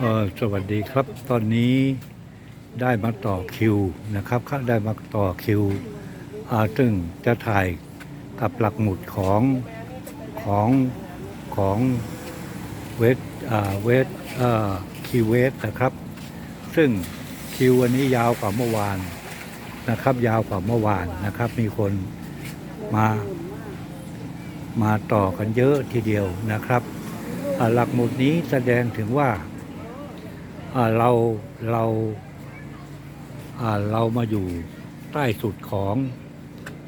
เออสวัสดีครับ ตอนนี้ได้มาต่อคิวนะครับได้มาต่อคิวอ่าซึ่งจะถ่ายกับหลักหมุดของของของเวทเวทคิวเวทนะครับ ซึ่งคิววันนี้ยาวกว่าเมื่อวานนะครับ ยาวกว่าเมื่อวานนะครับ มีคนมามาต่อกันเยอะทีเดียวนะครับ หลักหมุดนี้แสดงถึงว่าเราเราอ่าเรามาอยู่ใต้สุดของ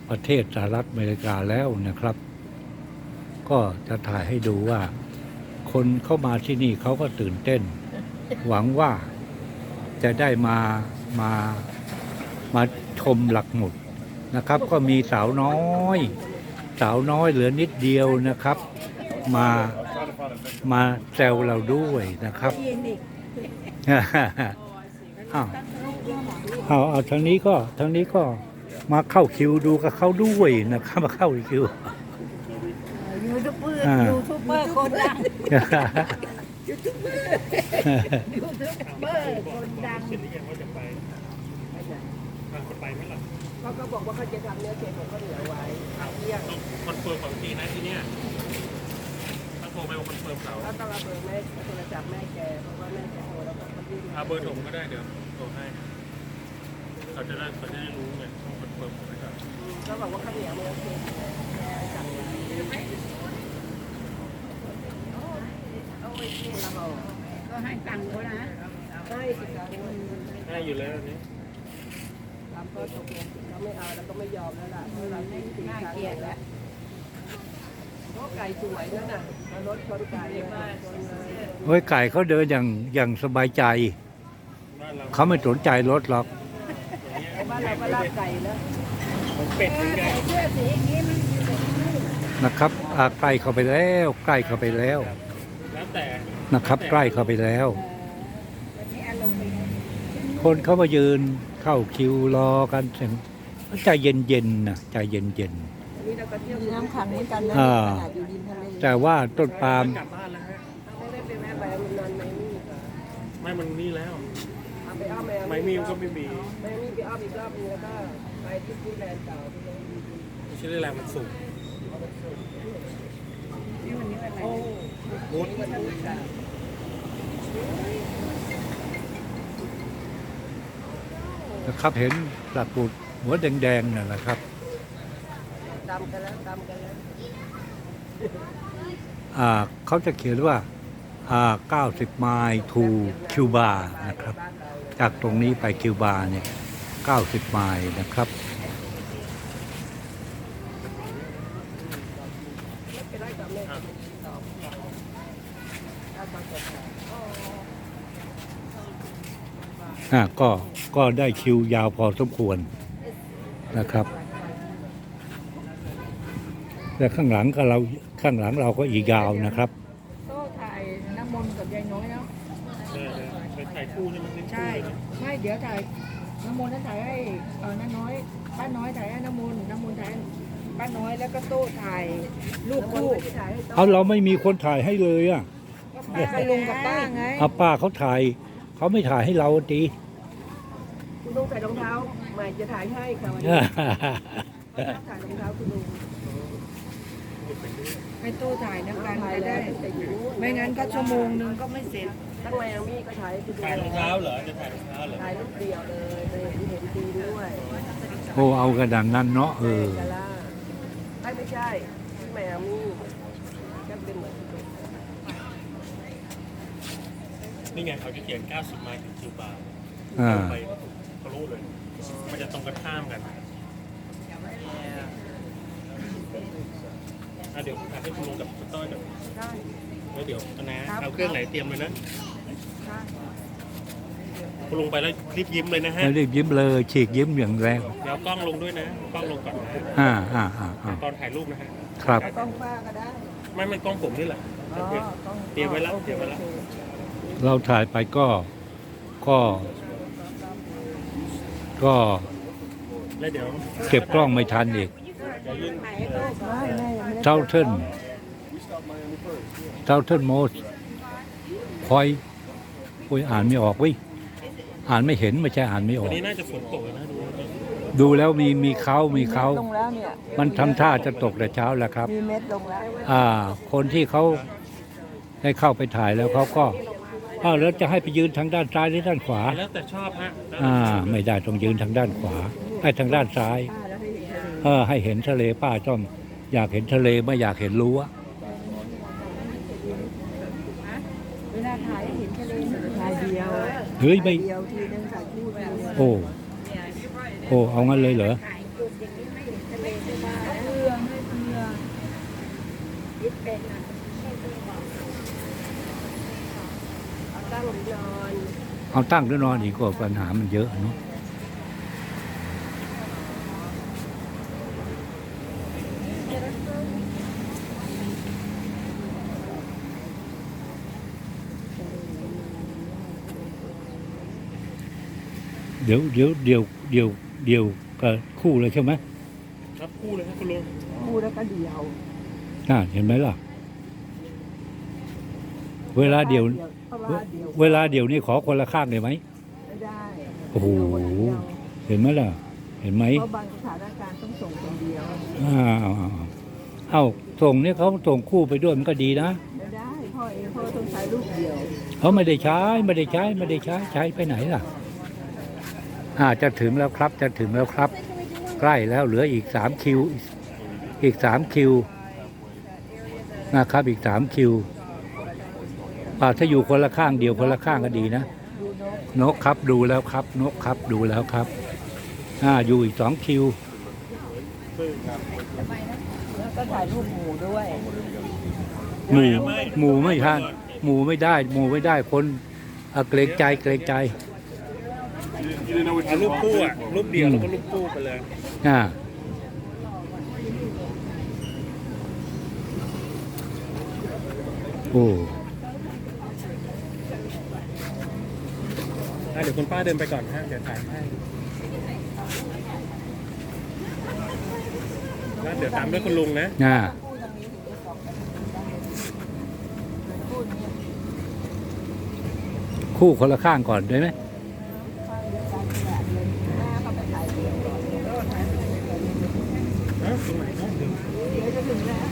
ประเทศสหรัฐอเมริกาแล้วนะครับ ก็จะถ่ายให้ดูว่า คนเข้ามาที่นี่เขาก็ตื่นเต้น หวังว่าจะได้มามามาชมหลักหมุดนะครับ ก็มีสาวน้อย สาวน้อยเหลือนิดเดียวนะครับ มา มาแซวเราด้วยนะครับอ้าวเอาเอาทางนี้ก็ทางนี้ก็มาเข้าคิวดูกับเขาด้วยนะครับมาเข้าคิวยูทูบเบอร์อ่ายูทูบเบอร์คนดังยูทูบเบอร์คนดังเสร็จหรือยังว่าจะไปทางคนไปไหมล่ะเขาก็บอกว่าเขาจะทำเนื้อเค็มของข้าวเหนียวไว้ทำเที่ยงต้องคอนเฟิร์มของจริงนะที่เนี้ยต้องโท รไปว่าคอนเฟิร์มเขาแล้วต้องเอาเบอร์แม่โทรศัพท์แม่แกเพราะว่าแม่แกโทรแล้วก็เขายื่นเอาเบอร์โทรก็ได้เดี๋ยวโทรให้เขาจะได้เขาจะได้รู้ไงต้องคอนเฟิร์มเขาไว้ก่อนเขาบอกว่าข้าวเหนียวเนื้อเค็มแกสั่งมาเอาไว้กินแล้วบอกก็ให้ตังค์เขานะให้สิครับได้อยู่แล้วอันนี้ทำก็ตกลงเขาไม่เอาแล้วก็ไม่ยอมแล้วล่ะเพราะเราให้สี่น่าครั้งเกลียดแล้วเพราะ ไก่สวยนั่นน่ะแล้วรถชนไก่มาชนเลยเฮ้ยไก่เขาเดินอย่างอย่างสบายใจบ้านเราเขาไม่สนใจรถหรอกบ้านเราก็ลาบไก่แล้วผมเป็ดเหมือนกันเสื้อสีอย่างนี้มันนะครับอ่าใกล้เข้าไปแล้วใกล้เข้าไปแล้วแล้วแต่นะครับใกล้เข้าไปแล้ววันนี้อารมณ์เป็นคนเขามายืนเข้าคิวรอกันเสียงใจเย็นๆนะใจเย็นอั นนี้เราก็เที่ยวมีน้ำขังเหมือนกันนะอ่า ขนาดอยู่ริมทะเลๆแต่ว่าต้นปาล์มกลับบ้านแล้วฮะไม่ได้ไปแม่ไปมันนอนไม่มีค่ะไม่มันนี่แล้ว เอาไปอ้อมแมวไม่มีก็ไม่มีไม่มีไปอ้อมอีกรอบนึงแล้วก็ไปที่ที่แลนด์เก่าที่เราอยู่ไม่ใช่เรื่องแรงมันสูงนี่วันนี้วันอะไรมุดนะครับเห็นหลักปุดหัวแดงๆนั่นแหละครับ ดำกันแล้วดำกันแล้วอ่าเขาจะเขียนว่าอ่า90 ไมล์ทูคิวบานะครับ จากตรงนี้ไปคิวบาเนี่ย90 ไมล์นะครับไม่เป็นไรกับแม่สองถ้าตอนจบอ่าก็ก็ได้คิวยาวพอสมควรนะครับ และข้างหลังก็เราข้างหลังเราก็อีกยาวนะครับโซ่ถ่ายน้ำมนต์กับยายน้อยเนาะเออเออไปถ่ายคู่นี่มันเป็นคู่ใช่เลยนะไม่เดี๋ยวถ่ายน้ำมนต์นั้นถ่ายให้เออน้าน้อยป้าน้อยถ่ายให้น้ำมนต์น้ำมนต์ถ่ายให้ป้าน้อยแล้วก็โต้ถ่ายรูปคู่ที่ถ่ายให้เอาเราไม่มีคนถ่ายให้เลยอะป้ากับลุงกับป้าไงเอาป้าเขาถ่ายเขาไม่ถ่ายให้เราตีคุณลุงใส่รองเท้าใหม่จะถ่ายให้ค่ะวันนี้ถ่ายรองเท้าคุณลุง ให้โต้ถ่ายน้ำกันถ่ายจะแล้ได้วแต่อยู่นู่นไม่งั้นก็ชั่วโมงนึงก็ไม่เสร็จทั้งแมวมี่ก็ถ่ายให้คุณลุงถ่ายรองเท้าเหรอ จะถ่ายรองเท้าเหรอ ถ่ายรูปเดียวเลยเลยเห็นเห็นดีด้วยโอ้เอากระดังนั้นเนาะเออกะล่าไม่ไม่ใช่แมวมี่ก็เป็นเหมือนคุณลุงนี่ไงเขาจะเขียน 90 ไมล์ถึงคิวบาร์อ่าไปเขารู้เลย มันจะตรงกันข้ามกัน อะเดี๋ยวอะให้คุณลุงกับคุณต้อยกับใช่แล้วเดี๋ยวนะ ครับ เอาเครื่องไหนเตรียมเลยนะใช่คุณลุงไปแล้วรีบยิ้มเลยนะฮะ แล้วรีบยิ้มเลยฉีกยิ้มอย่างแรงเดี๋ยวเอากล้องลงด้วยนะ กล้องลงก่อนนะอ่าอ่าอ่าอ่าตอนถ่ายรูปนะฮะ ครับ กล้องป้าก็ได้ไม่ไม่กล้องผมนี่แหละ อ๋อต้องเตรียมไว้แล้วเตรียมไว้แล้ว เราถ่ายไปก็ก็ ก็แล้วเดี๋ยว เก็บกล้องไม่ทันอีก จะยื่นถ่ายให้โต้ก่อนเท่าเทินเท่าเทินโมสพอยโอ้ยอ่านไม่ออกเวิอ่านไม่เห็นไม่ใช่อ่านไม่อวัอนก นี้น่าจะฝนตกนะดูแล้วดูแล้วมีมีเขามีเขา ลงแล้วเนี่ยมันทำท่าจะตกแต่เช้าแล้วครับ มีเม็ดลงแล้วอ่า คนที่เขาได้เข้าไปถ่ายแล้วเขาก็อ้าวแล้วจะให้ไปยืนทางด้านซ้ายหรือด้านขวา แล้วแต่ชอบฮะแล้วอ่า ไม่ได้ต้องยืนทางด้านขวาให้ทางด้านซ้าย เออให้เห็นทะเลป้าจ้อมอยากเห็นทะเลไม่อยากเห็นรั้วเวลาถ่ายให้เห็นทะเลนี่ชายเดียวเฮ้ยไม่เดียวทีนึงใส่คู่เดียวโอ้โอ้เอางั้นเลยเหรอเอาตั้งหรือนอนเอาตั้งหรือนอนอีกก็ปัญหามันเยอะเนาะ เดี๋ยวเดี๋ยวเดี๋ยวเดี๋ยวเดี๋ยวกับคู่เลยใช่ไหมครับคู่เลยครับคุณลุงคู่แล้วก็เดียวน่าเห็นไหมล่ะ เวลาเดี๋ยวเพราะว่าเดียว เวลาเดี๋ยวนี้ขอคนละข้างได้ไหมไม่ได้โอ้โหเห็นไหมล่ะ เห็นไหมเพราะบางสถานการณ์ต้องส่งคนเดียวอ้าวเอ้าส่งเนี่ยเขาส่งคู่ไปด้วยมันก็ดีนะไม่ได้พ่อเองพ่อต้องใช้ลูกเดียวเขาไม่ได้ใช้ไม่ได้ใช้ไม่ได้ใช้ใช้ไปไหนล่ะ อ่าจะถึงแล้วครับจะถึงแล้วครับ ใกล้แล้วเหลืออีกสามคิว อีกสามคิวนะครับอีกสามคิวอ่าถ้าอยู่คนละข้างเดียวคนละข้างก็ดีนะ นกครับดูแล้วครับ นกครับดูแล้วครับอ่าอยู่อีกสองคิวแล้วก็ถ่ายรูปหมู่ด้วยหมูหมูไม่ทานหมูไม่ได้ หมูไม่ได้คนอะเกรงใจเกรงใจ เอารูปคู่อะรูปเดียวแล้วก็รูปคู่ไปเลย อ่า โอ้อะเดี๋ยวคุณป้าเดินไปก่อนฮะเดี๋ยวถ่ายให้แล้วเดี๋ยวตามด้วยคุณลุงนะน่า คู่คนละข้างก่อนได้ไหม นะตรงไหนนะเดี๋ยว เดี๋ยวจะถึงแล้ว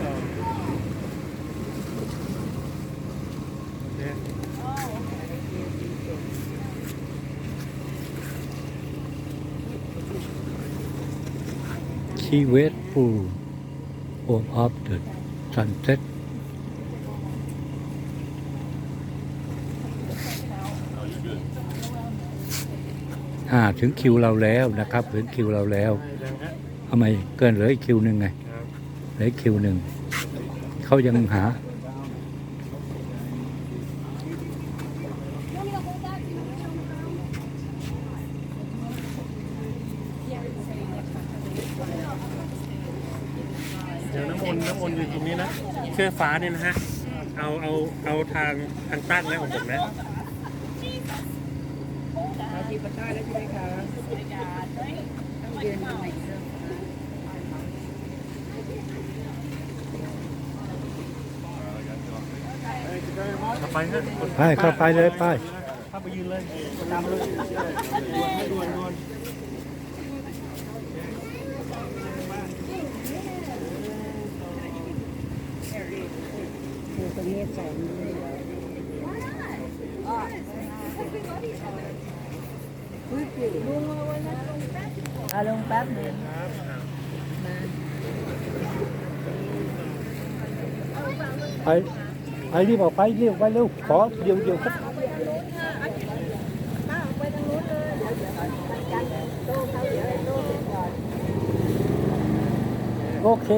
ต่อเนี่ย ชีเวสฟูโอมออฟเดอะซันเซ็ต อ่าถึงคิวเราแล้วนะครับ ถึงคิวเราแล้วทำไมเกินเหลืออีกคิวหนึ่งไงเหลือคิวหนึ่งเขายังหาเดี๋ยวน้ำมนต์น้ำมนต์อยู่ตรงนี้นะเสื้อฟ้าเนี่ยนะฮะ เอาเอาเอาทางทางตั้งนะของผมนะ มาที่ประต้าแล้วใช่ไหมคะต้องเดินใหม่เดิมเข้าไปฮะไปเข้าไปเลยไปเข้าไปยืนเลยตามเลยด่วนด่วนตรงนี้ใส่มื ออาลงแป๊บหนึ่งไปไปรีบออกไปเรีบออกไปเร็วขอเดี๋ยวเดี๋ยวครับโอเค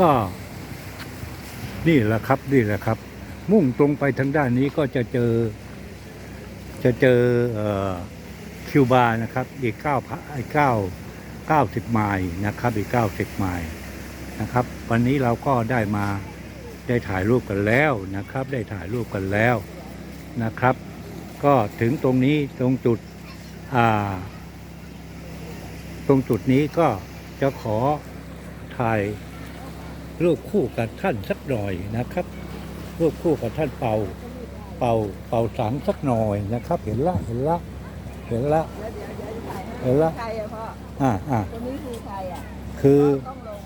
ก็ นี่แหละครับนี่แหละครับ มุ่งตรงไปทางด้านนี้ก็จะเจอ จะเจอเอ่อคิวบานะครับ อีกเก้าพะเก้าเก้าสิบไมล์นะครับ อีกเก้าสิบไมล์นะครับ วันนี้เราก็ได้มาได้ถ่ายรูปกันแล้วนะครับ ได้ถ่ายรูปกันแล้วนะครับ ก็ถึงตรงนี้ตรงจุดอ่าตรงจุดนี้ก็จะขอถ่าย รูปคู่กับท่านสักหน่อยนะครับ รูปคู่กับท่านเป่า เป่าเป่าสังสักหน่อยนะครับ เห็นละเห็นละเห็นละแล้วเดี๋ยวเดี๋ยวจะถ่ายให้เห็นละใครอะพ่ออ่าอ่าตัวนี้คือใครอะคือต้องลง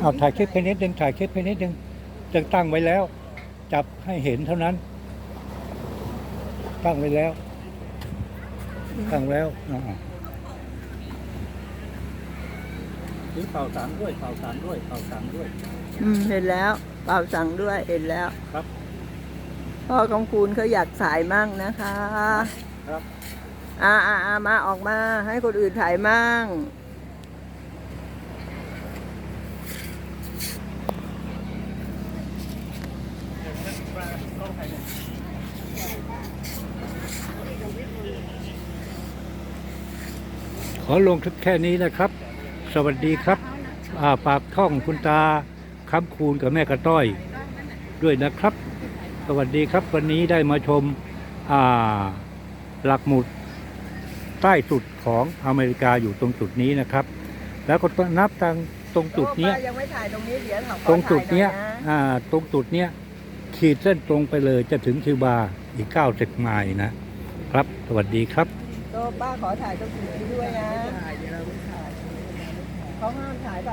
เอาถ่ายคลิปไปนิดนึงถ่ายคลิปไปนิดนึงจะตั้งไว้แล้ว จับให้เห็นเท่านั้น ตั้งไว้แล้ว ตั้งแล้วอ่า ถึงเป่าสังด้วยเป่าสังด้วยเป่าสังด้วย อืมเห็นแล้ว เป่าสั่งด้วยเห็นแล้วครับ พ่อกองคูณเขาอยากถ่ายมั่งนะคะครับ อ่าอ่าอ่ามาออกมา ให้คนอื่นถ่ายมั่ง ขอลงแค่นี้นะครับ สวัสดีครับอ่าปากท่องคุณตาคำคูณกับแม่กระต้อย ด้วยนะครับ สวัสดีครับวันนี้ได้มาชมอ่าหลักหมุดใต้สุดของอเมริกาอยู่ตรงจุดนี้นะครับ แล้วก็นับทางตรงจุดเนี้ยโอ้ป้ายังไม่ถ่ายตรงนี้เดี๋ยวขอตรงจุดเนี้ยถ่าหออ่าตรงจุดเนี้ยขีดเส้นตรงไปเลยจะถึงคิวบาร์อีก90ไมล์นะครับ สวัสดีครับโตป้าขอถ่ายตรงจุดนี้ด้วยนะ เขาห้ามขายแบบ